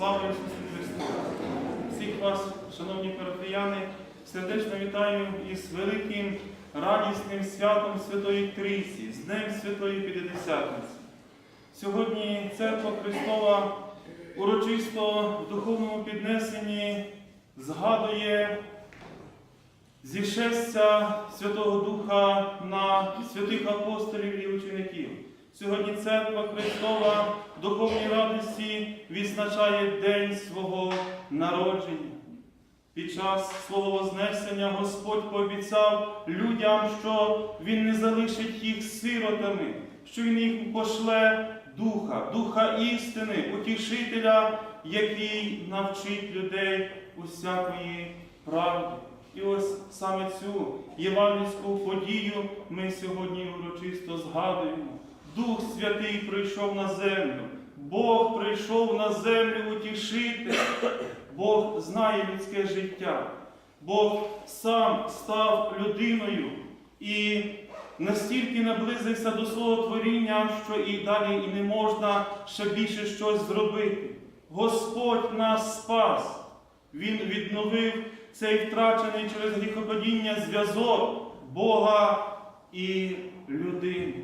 Слава Ісусу Христу! Всіх вас, шановні парафіяни, сердечно вітаю із великим радісним святом Святої Трійці, з Днем Святої П'ятидесятниці. Сьогодні Церква Христова урочисто в духовному піднесенні згадує зішестя Святого Духа на святих апостолів і учеників. Сьогодні Церква Христова в духовній радості відзначає день свого народження. Під час свого Вознесення Господь пообіцяв людям, що Він не залишить їх сиротами, що Він їх пошле Духа, Духа істини, утішителя, який навчить людей усякої правди. І ось саме цю євангельську подію ми сьогодні урочисто згадуємо. Дух Святий прийшов на землю, Бог прийшов на землю утішити. Бог знає людське життя. Бог сам став людиною і настільки наблизився до свого творіння, що і далі і не можна ще більше щось зробити. Господь нас спас. Він відновив цей втрачений через гріхопадіння зв'язок Бога і людини.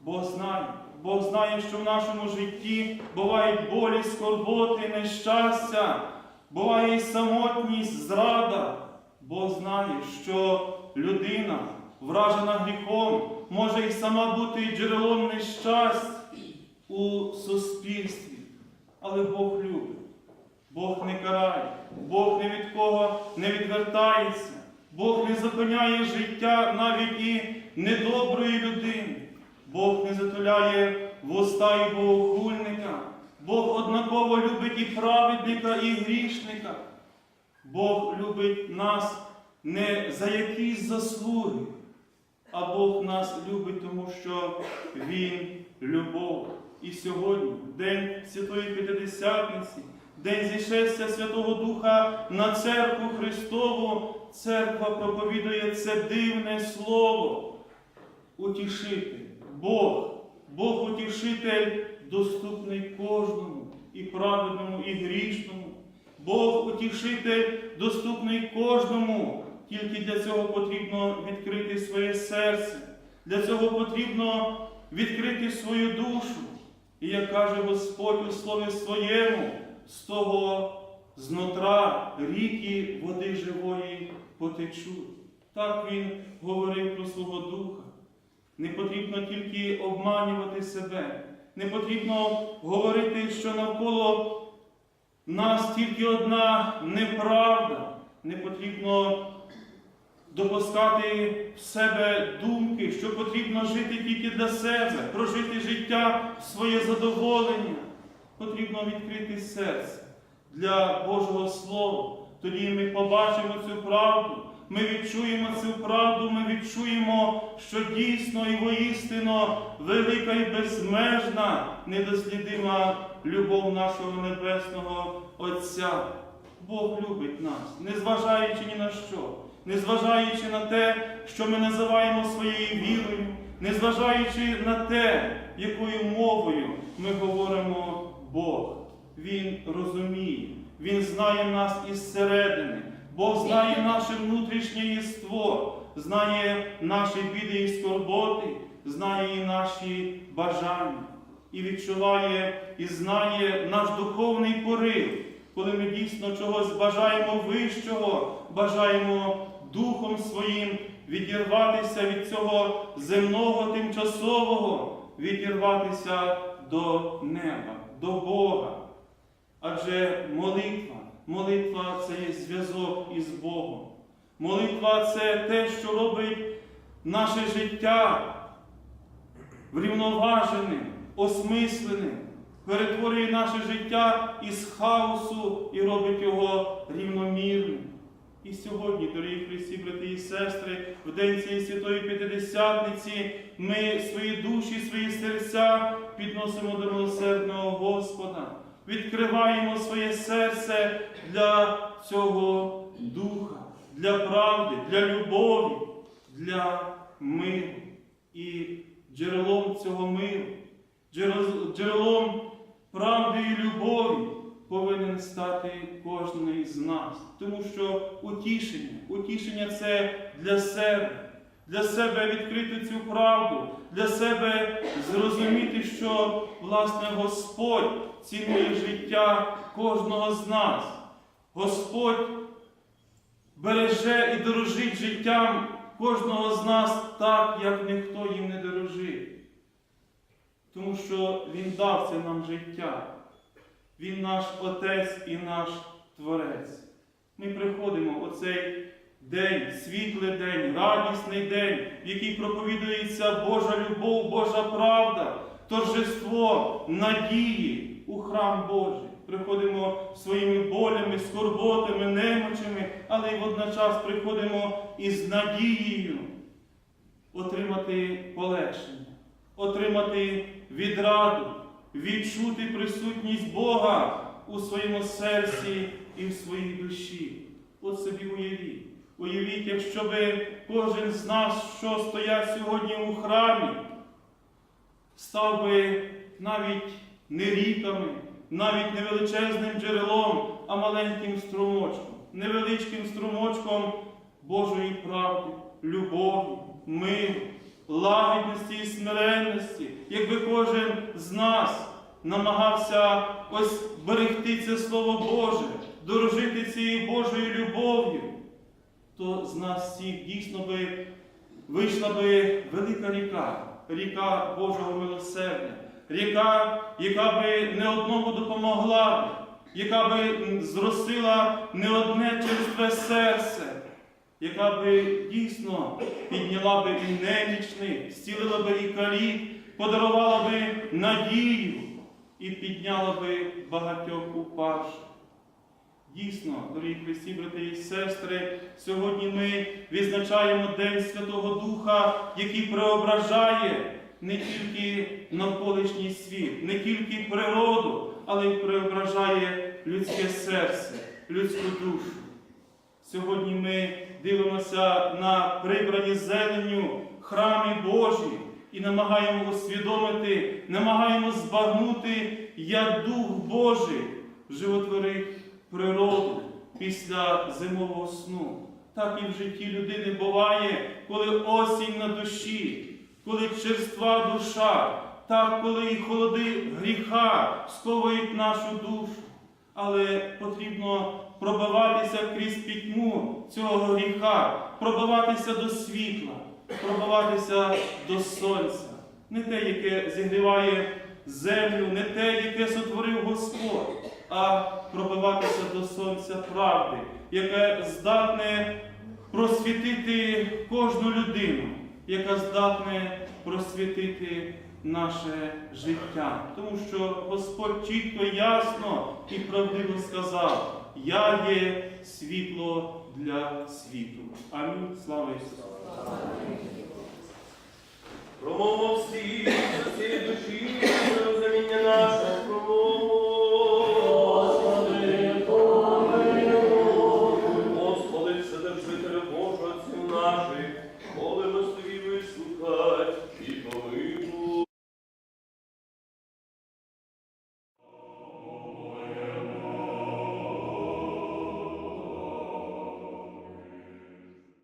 Бог знає, Бог знає, що в нашому житті бувають болі, скорботи, нещастя, буває і самотність, зрада. Бог знає, що людина, вражена гріхом, може і сама бути джерелом нещастя у суспільстві. Але Бог любить, Бог не карає, Бог ні від кого не відвертається, Бог не зупиняє життя навіть і недоброї людини. Бог не затуляє вуста і богохульника. Бог однаково любить і праведника, і грішника. Бог любить нас не за якісь заслуги, а Бог нас любить, тому що Він любов. І сьогодні, День Святої П'ятидесятниці, День зішестя Святого Духа на церкву Христову, церква проповідує це дивне слово. Утішитель, Бог, Бог утішитель доступний кожному і праведному, і грішному. Бог утішитель доступний кожному. Тільки для цього потрібно відкрити своє серце. Для цього потрібно відкрити свою душу. І як каже Господь у слові своєму, з того знутра ріки води живої потечуть. Так Він говорив про свого духа. Не потрібно тільки обманювати себе, не потрібно говорити, що навколо нас тільки одна неправда, не потрібно допускати в себе думки, що потрібно жити тільки для себе, прожити життя в своє задоволення. Потрібно відкрити серце для Божого Слова. Тоді ми побачимо цю правду. Ми відчуємо цю правду, ми відчуємо, що дійсно і воістину велика і безмежна, недослідима любов нашого Небесного Отця. Бог любить нас, незважаючи ні на що, незважаючи на те, що ми називаємо своєю вірою, незважаючи на те, якою мовою ми говоримо Бог. Він розуміє, Він знає нас із середини. Бог знає наше внутрішнє єство, знає наші біди і скорботи, знає і наші бажання, і відчуває і знає наш духовний порив, коли ми дійсно чогось бажаємо вищого, бажаємо духом своїм відірватися від цього земного тимчасового, відірватися до неба, до Бога. Адже молитва. Молитва це є зв'язок із Богом. Молитва це те, що робить наше життя врівноваженим, осмисленим, перетворює наше життя із хаосу і робить його рівномірним. І сьогодні, дорогі Христі, брати і сестри, в день цієї святої П'ятидесятниці ми свої душі, свої серця підносимо до милосердного Господа відкриваємо своє серце для цього духа, для правди, для любові, для миру. І джерелом цього миру, джерелом правди і любові повинен стати кожен з нас. Тому що утішення, утішення це для себе, для себе відкрити цю правду, для себе зрозуміти, що власне Господь цінує життя кожного з нас. Господь береже і дорожить життям кожного з нас так, як ніхто їм не дорожить. Тому що Він дав це нам життя. Він наш Отець і наш Творець. Ми приходимо у цей день, світлий день, радісний день, в який проповідується Божа любов, Божа правда, торжество, надії у храм Божий. Приходимо своїми болями, скорботами, немочами, але й водночас приходимо із надією отримати полегшення, отримати відраду, відчути присутність Бога у своєму серці і в своїй душі. От собі уявіть. Уявіть, якщо би кожен з нас, що стоять сьогодні у храмі, став би навіть не ріками, навіть не величезним джерелом, а маленьким струмочком, невеличким струмочком Божої правди, любові, миру, лагідності і смиренності, якби кожен з нас намагався ось берегти це Слово Боже, дорожити цією Божою любов'ю, то з нас всіх дійсно би вийшла би велика ріка, ріка Божого милосердя, ріка, яка би не одному допомогла, яка би зросила не одне черстве серце, яка би дійсно підняла би і немічних, зцілила би і калік, подарувала би надію і підняла би багатьох упавших. Дійсно, дорогі Христі, брати і сестри, сьогодні ми відзначаємо День Святого Духа, який преображає не тільки навколишній світ, не тільки природу, але й преображає людське серце, людську душу. Сьогодні ми дивимося на прибрані зеленню храмі Божі і намагаємо усвідомити, намагаємо збагнути, як Дух Божий животворить природу після зимового сну. Так і в житті людини буває, коли осінь на душі, коли черства душа, так коли і холоди гріха сковують нашу душу. Але потрібно пробиватися крізь пітьму цього гріха, пробиватися до світла, пробиватися до сонця. Не те, яке зігріває землю, не те, яке сотворив Господь, а пробиватися до сонця правди, яке здатне просвітити кожну людину, яка здатне просвітити наше життя. Тому що Господь чітко, ясно і правдиво сказав: Я є світло для світу. Амінь. Слава Ісусу! Промовці душі, розуміння наше.